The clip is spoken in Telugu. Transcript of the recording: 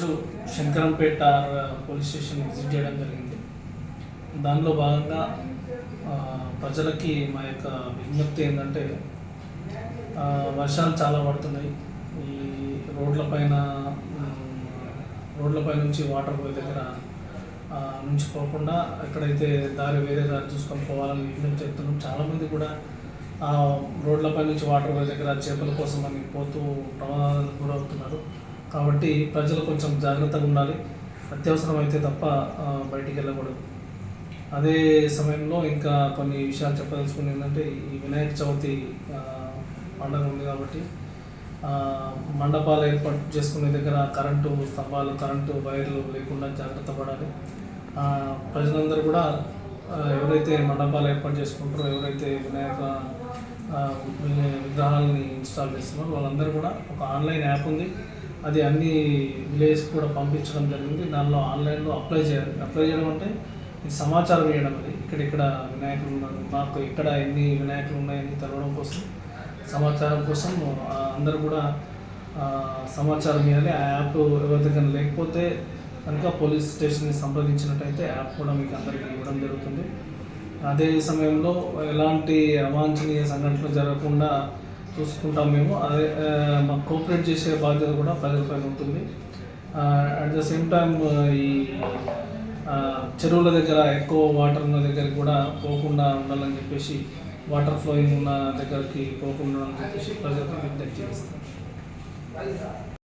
ఈరోజు శంకరంపేట పోలీస్ స్టేషన్ విజిట్ చేయడం జరిగింది. దానిలో భాగంగా ప్రజలకి మా యొక్క విజ్ఞప్తి ఏంటంటే వర్షాలు చాలా పడుతున్నాయి. ఈ రోడ్లపైన రోడ్లపై నుంచి వాటర్ పోయే దగ్గర నుంచి పోకుండా ఎక్కడైతే దారి వేరే దారి చూసుకొని పోవాలని విజ్ఞప్తి చెప్తున్నాం చాలామంది కూడా ఆ రోడ్లపై నుంచి వాటర్ పోయే దగ్గర చేపల కోసం అని పోతూ ప్రమాదాలకు గురవుతున్నారు. కాబట్టి ప్రజలు కొంచెం జాగ్రత్తగా ఉండాలి. అత్యవసరమైతే తప్ప బయటికి వెళ్ళకూడదు. అదే సమయంలో ఇంకా కొన్ని విషయాలు చెప్పదలుచుకుని ఏంటంటే ఈ వినాయక చవితి పండగ ఉంది కాబట్టి మండపాలు ఏర్పాటు చేసుకునే దగ్గర కరెంటు స్తంభాలు కరెంటు వైర్లు లేకుండా జాగ్రత్త పడాలి. ప్రజలందరూ కూడా ఎవరైతే మండపాలు ఏర్పాటు చేసుకుంటారో ఎవరైతే వినాయక విగ్రహాలని ఇన్స్టాల్ చేస్తున్నారు. వాళ్ళందరూ కూడా ఒక ఆన్లైన్ యాప్ ఉంది. అది అన్ని విలేజ్ కూడా పంపించడం జరిగింది. దానిలో ఆన్లైన్లో అప్లై చేయాలి. అప్లై చేయడం అంటే ఇది సమాచారం వేయడం అది. ఇక్కడ ఇక్కడ వినాయకులు ఉన్నారు. మాకు ఇక్కడ ఎన్ని వినాయకులు ఉన్నాయని తెలవడం కోసం సమాచారం కోసం అందరూ కూడా సమాచారం ఇవ్వాలి. ఆ యాప్ ఎవరికైనా లేకపోతే కనుక పోలీస్ స్టేషన్ని సంప్రదించినట్టయితే యాప్ కూడా మీకు అందరికీ ఇవ్వడం జరుగుతుంది. అదే సమయంలో ఎలాంటి అవాంఛనీయ సంఘటనలు జరగకుండా చూసుకుంటాం మేము. అదే మాకు కోఆపరేట్ చేసే బాధ్యత కూడా ప్రజలపైన ఉంటుంది. అట్ ద సేమ్ టైం ఈ చెరువుల దగ్గర ఎక్కువ వాటర్ ఉన్న దగ్గరికి కూడా పోకుండా ఉండాలని చెప్పేసి వాటర్ ఫ్లోయింగ్ ఉన్న దగ్గరికి పోకుండా ఉండాలని చెప్పేసి ప్రజలకు విజ్ఞప్తి చేస్తాం.